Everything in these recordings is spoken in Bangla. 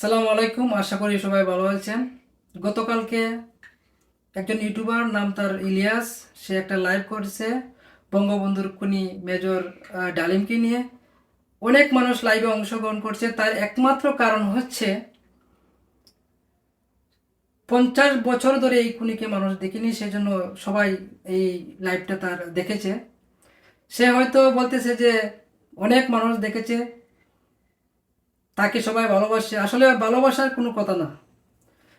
সালাম আলাইকুম, আশা করি সবাই ভালো আছেন। গতকালকে একজন ইউটিউবার নাম তার ইলিয়াস, সে একটা লাইভ করেছে বঙ্গবন্ধুর খুনি মেজর ডালিমকে নিয়ে। অনেক মানুষ লাইভে অংশগ্রহণ করছে। তার একমাত্র কারণ হচ্ছে পঞ্চাশ বছর ধরে এই খুনিকে মানুষ দেখেনি, সেজন্য সবাই এই লাইভটা তার দেখেছে। সে হয়তো বলতেছে যে অনেক মানুষ দেখেছে। তাকে সবাই ভালোবাসে। আসলে ভালোবাসার কোনো কথা না।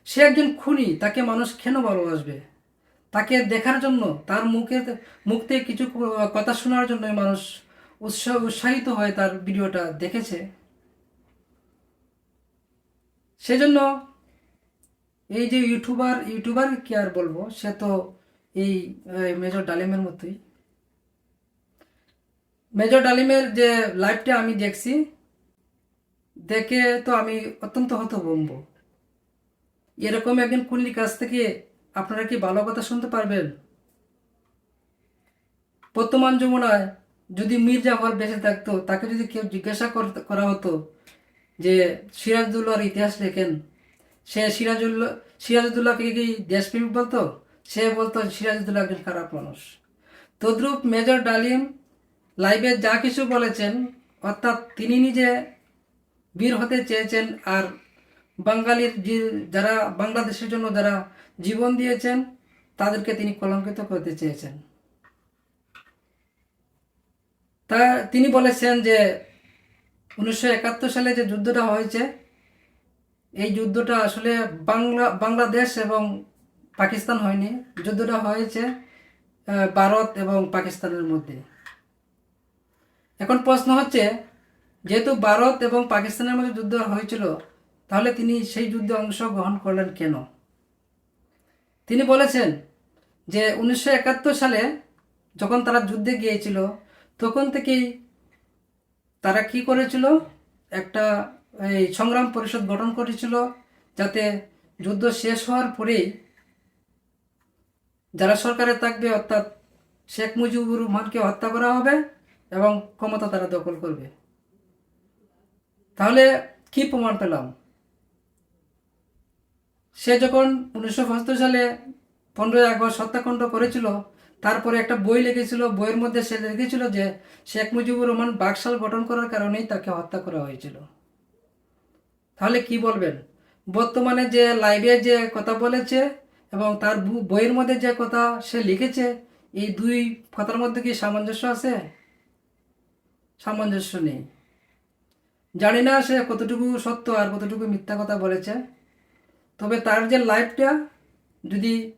সে একজন খুনি, তাকে মানুষ কেন ভালোবাসবে? তাকে দেখার জন্য, তার মুখে, মুখ থেকে কিছু কথা শোনার জন্য মানুষ উৎসাহ উৎসাহিত হয়ে তার ভিডিওটা দেখেছে। সেজন্য এই যে ইউটিউবার ইউটিউবার কি আর বলব? সে তো এই মেজর ডালিমের মতোই। মেজর ডালিমের যে লাইভটা আমি দেখছি দেখে তো আমি অত্যন্ত হতভম্ব। এরকম একজন কুলির কাছ থেকে আপনারা কি ভালো কথা শুনতে পারবেন? বর্তমান যমুনায় যদি মীর জাফর বেঁচে থাকতো, তাকে যদি কেউ জিজ্ঞাসা কর- হতো যে, সিরাজদুল্লাহর ইতিহাস লেখেন, সে সিরাজুল্লাহ সিরাজউদ্দৌলাকে কি দেশপ্রেমিক বলতো? সে বলতো সিরাজউদ্দৌলা একজন খারাপ মানুষ। তদ্রূপ মেজর ডালিম লাইভে যা কিছু বলেছেন, অর্থাৎ তিনি নিজে বীর হতে চেয়েছেন আর বাঙালির যারা বাংলাদেশের জন্য যারা জীবন দিয়েছেন, তাদেরকে তিনি কলঙ্কিত করতে চেয়েছেন। তা তিনি বলেছেন যে উনিশশো একাত্তর সালে যে যুদ্ধটা হয়েছে, এই যুদ্ধটা আসলে বাংলা, বাংলাদেশ এবং পাকিস্তান হয়নি। যুদ্ধটা হয়েছে ভারত এবং পাকিস্তানের মধ্যে। এখন প্রশ্ন হচ্ছে যেহেতু ভারত এবং পাকিস্তানের মধ্যে যুদ্ধ হয়েছিল, তাহলে তিনি সেই যুদ্ধে অংশগ্রহণ করলেন কেন? তিনি বলেছেন যে উনিশশো একাত্তর সালে যখন তারা যুদ্ধে গিয়েছিল, তখন থেকেই তারা কি করেছিল? একটা, এই সংগ্রাম পরিষদ গঠন করেছিল যাতে যুদ্ধ শেষ হওয়ার পরেই যারা সরকারে থাকবে, অর্থাৎ শেখ মুজিবুর রহমানকে হত্যা করা হবে এবং ক্ষমতা তারা দখল করবে। তাহলে কি প্রমাণ পেলাম? সে যখন উনিশশো সালে পনেরোই আগস্ট হত্যাকাণ্ড করেছিল, তারপরে একটা বই লিখেছিল, বইয়ের মধ্যে সে লিখেছিল যে শেখ মুজিবুর রহমান বাকশাল গঠন করার কারণেই তাকে হত্যা করা হয়েছিল। তাহলে কি বলবেন? বর্তমানে যে লাইভে যে কথা বলেছে এবং তার বইয়ের মধ্যে যে কথা সে লিখেছে, এই দুই কথার মধ্যে কি সামঞ্জস্য আছে? সামঞ্জস্য নেই। জানি না সে কতটুকু সত্য আর কতটুকু মিথ্যা কথা বলেছে। তবে তার যে লাইফটা, যদি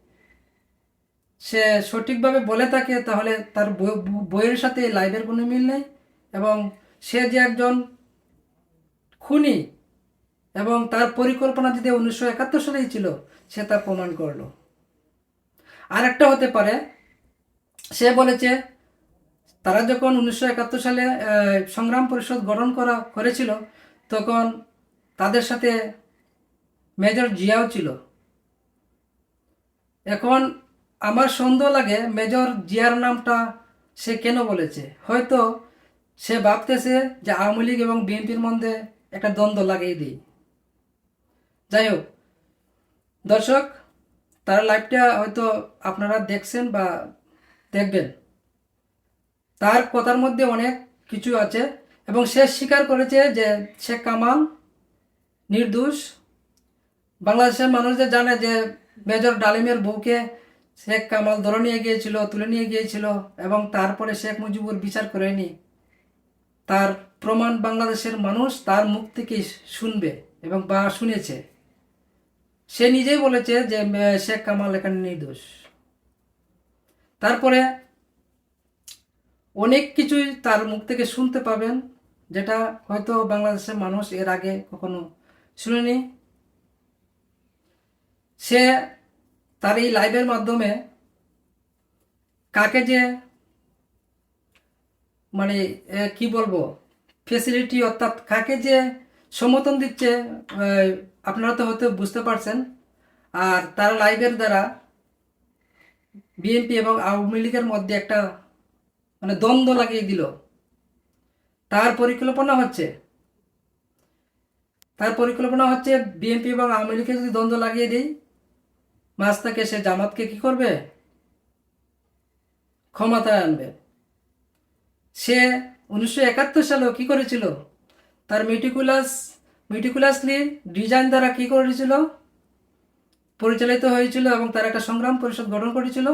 সে সঠিকভাবে বলে থাকে, তাহলে তার বই- বইয়ের সাথে লাইভের কোনো মিল নেই এবং সে যে একজন খুনি এবং তার পরিকল্পনা যদি উনিশশো একাত্তর সালেই ছিল, সে তা প্রমাণ করল। আর একটা হতে পারে, সে বলেছে তারা যখন উনিশশো একাত্তর সালে সংগ্রাম পরিষদ গঠন করা, করেছিল, তখন তাদের সাথে মেজর জিয়াও ছিল। এখন আমার সন্দেহ লাগে মেজর জিয়ার নামটা সে কেন বলেছে? হয়তো সে ভাবতেছে যে আওয়ামী লীগ এবং বিএনপির মধ্যে একটা দ্বন্দ্ব লাগিয়ে দিই। যাই হোক, দর্শক, তার লাইভটা হয়তো আপনারা দেখছেন বা দেখবেন। তার কথার মধ্যে অনেক কিছু আছে এবং সে স্বীকার করেছে যে শেখ কামাল নির্দোষ। বাংলাদেশের মানুষ যে জানে যে মেজর ডালিমের বউকে শেখ কামাল ধরে নিয়ে গিয়েছিল, তুলে নিয়ে গিয়েছিল এবং তারপরে শেখ মুজিবুর বিচার করেনি। তার প্রমাণ বাংলাদেশের মানুষ তার মুখ থেকে শুনবে এবং বা শুনেছে। সে নিজেই বলেছে যে শেখ কামাল এখানে নির্দোষ। তারপরে অনেক কিছুই তার মুখ থেকে শুনতে পাবেন, যেটা হয়তো বাংলাদেশের মানুষ এর আগে কখনো শুনেনি। সে তার এই লাইভের মাধ্যমে কাকে যে মানে কি বলব ফেসিলিটি অর্থাৎ কাকে যে সমর্থন দিচ্ছে আপনারা তো হয়তো বুঝতে পারছেন। আর তার লাইভের দ্বারা বিএনপি এবং আওয়ামী লীগের মধ্যে একটা মানে দ্বন্দ্ব লাগিয়ে দিল। তার পরিকল্পনা হচ্ছে তার পরিকল্পনা হচ্ছে বিএনপি এবং আওয়ামী লীগকে যদি দ্বন্দ্ব লাগিয়ে দিই মাঝটাকে সে জামাতকে কি করবে? ক্ষমতায় আনবে। সে উনিশশো একাত্তর সালেও কি করেছিল? তার মিটিকুলাস মিটিকুলাসলি ডিজাইন দ্বারা কি করেছিল? পরিচালিত হয়েছিল এবং তার একটা সংগ্রাম পরিষদ গঠন করেছিল।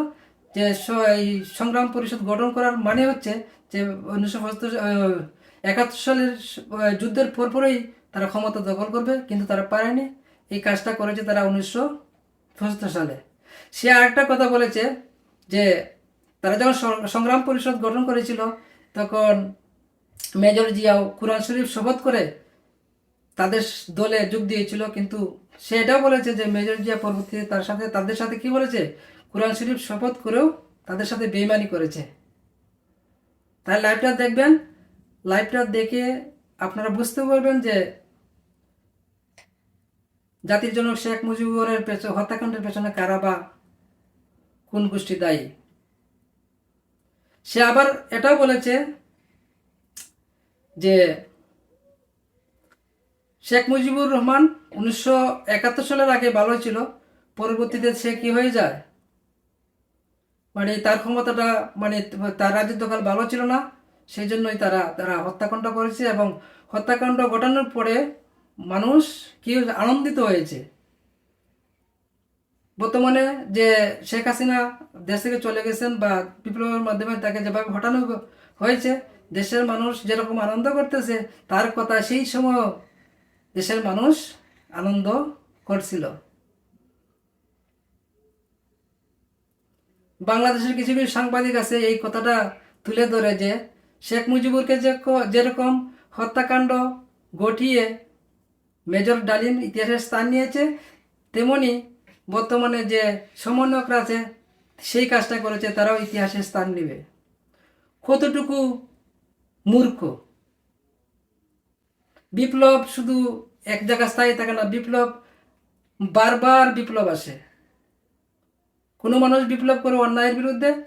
যে এই সংগ্রাম পরিষদ গঠন করার মানে হচ্ছে যে উনিশশো একাত্তর সালের যুদ্ধের পরপরই তারা ক্ষমতা দখল করবে, কিন্তু তারা পারেনি। এই কাজটা করেছে তারা উনিশশো পঁচাত্তর সালে। সে আরেকটা কথা বলেছে যে তারা যখন সংগ্রাম পরিষদ গঠন করেছিল, তখন মেজর জিয়াও কুরআন শরীফ শপথ করে তাদের দলে যোগ দিয়েছিল, কিন্তু সে এটাও বলেছে যে মেজর জিয়া পরবর্তীতে তার সাথে তাদের সাথে কি বলেছে? কোরআন শরীফ শপথ করেও তাদের সাথে বেইমানি করেছে। তাই লাইভটা দেখবেন লাইভটা দেখে আপনারা বুঝতে পারবেন যে জাতির জনক শেখ মুজিবুরের পেছনে হত্যাকাণ্ডের পেছনে কারা বা কোন গোষ্ঠী দায়ী। সে আবার এটাও বলেছে যে শেখ মুজিবুর রহমান উনিশশো একাত্তর সালের আগে ভালো ছিল, পরবর্তীতে সে কি হয়ে যায়? মানে তার ক্ষমতাটা মানে তার দখল ভালো ছিল না সেই জন্যই তারা তারা হত্যাকাণ্ড করেছে এবং হত্যাকাণ্ড ঘটানোর পরে মানুষ কি আনন্দিত হয়েছে। বর্তমানে যে শেখ হাসিনা দেশ থেকে চলে গেছেন বা বিপ্লবের মাধ্যমে তাকে যেভাবে ঘটানো হয়েছে, দেশের মানুষ যেরকম আনন্দ করতেছে, তার কথা সেই সময় দেশের মানুষ আনন্দ করছিল। বাংলাদেশের কিছু কিছু সাংবাদিক আছে, এই কথাটা তুলে ধরে যে শেখ মুজিবুরকে যে যেরকম হত্যাকাণ্ড ঘটিয়ে মেজর ডালিম ইতিহাসের স্থান নিয়েছে, তেমনি বর্তমানে যে সমন্বয়করা আছে, সেই কাজটা করেছে, তারাও ইতিহাসের স্থান নেবে। কতটুকু মূর্খ? বিপ্লব শুধু এক জায়গায় স্থায়ী থাকে না, বিপ্লব বারবার বিপ্লব আসে। কোনো মানুষ বিপ্লব করে অন্যায়ের বিরুদ্ধে?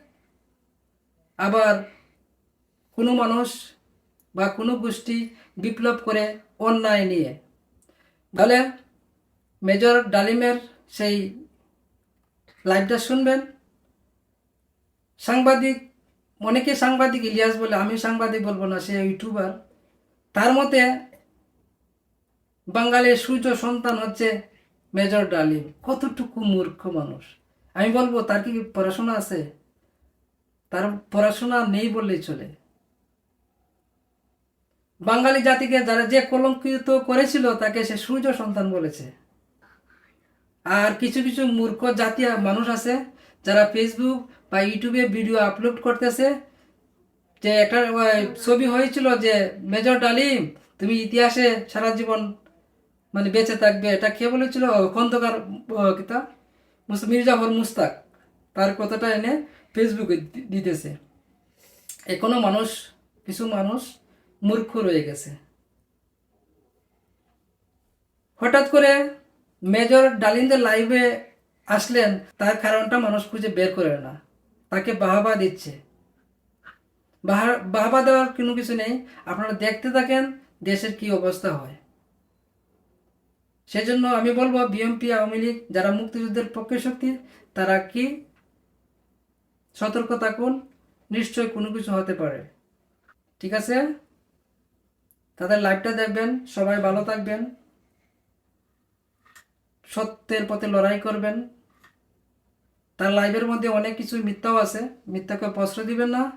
আবার কোনো মানুষ বা কোনো গোষ্ঠী বিপ্লব করে অন্যায় নিয়ে? তাহলে মেজর ডালিমের সেই লাইভটা শুনবেন। সাংবাদিক, অনেকে সাংবাদিক ইলিয়াস বলে, আমি সাংবাদিক বলব না, সে ইউটিউবার। তার মতে বাঙালির সূর্য সন্তান হচ্ছে মেজর ডালিম। কতটুকু মূর্খ মানুষ? আমি বলব তার কি পড়াশোনা আছে? তার পড়াশোনা নেই বললেই চলে। বাঙালি জাতিকে যারা যে কলঙ্কিত করেছিল তাকে সে সূর্য সন্তান বলেছে। আর কিছু কিছু মূর্খ জাতীয় মানুষ আছে যারা ফেসবুক বা ইউটিউবে ভিডিও আপলোড করতেছে। যে একটা ছবি হয়েছিল যে মেজর ডালিম তুমি ইতিহাসে সারা জীবন মানে বেঁচে থাকবে। এটা কে বলেছিল? খন্দকার আহ, কিতা মুস- মির্জাফর মুস্তাক তার কথাটা এনে ফেসবুকে দিতেছে। এখনও মানুষ, কিছু মানুষ মূর্খ রয়ে গেছে। হঠাৎ করে মেজর ডালিমদের লাইভে আসলেন, তার কারণটা মানুষ খুঁজে বের করে না। তাকে বাহাবা দিচ্ছে। বাহা- বাহাবা দেওয়ার কোনো কিছু নেই। আপনারা দেখতে থাকেন, দেশের কি অবস্থা হয়। সেজন্য আমি বলব বিএমপি আওয়ামী লীগ যারা মুক্তিযুদ্ধের পক্ষে শক্তি, তারা কি সতর্ক থাকুন? নিশ্চয় কোনো কিছু হতে পারে। ঠিক আছে? তাদের লাইভটা দেখবেন, সবাই ভালো থাকবেন। সত্যের পথে লড়াই করবেন। তার লাইভের মধ্যে অনেক কিছু মিথ্যাও আছে, মিথ্যাকে প্রশ্রয় দিবেন না।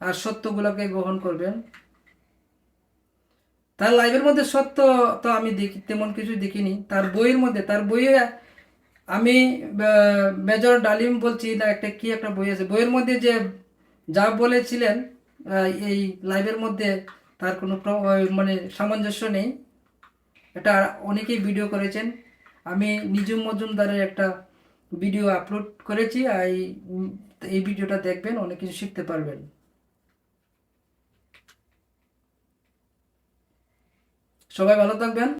আর সত্যগুলোকে গ্রহণ করবেন। তার লাইভের মধ্যে সত্য তো আমি দেখি, তেমন কিছু দেখিনি। তার বইয়ের মধ্যে, তার বইয়ে আমি মেজর ডালিম বলছি, না, একটা কি একটা বই আছে? বইয়ের মধ্যে যে যা বলেছিলেন এই লাইভের মধ্যে তার কোনো মানে সামঞ্জস্য নেই। এটা অনেকেই ভিডিও করেছেন। আমি নিজুম মজুমদারের একটা ভিডিও আপলোড করেছি। এই এই ভিডিওটা দেখবেন, অনেক কিছু শিখতে পারবেন। সবাই ভালো থাকবেন।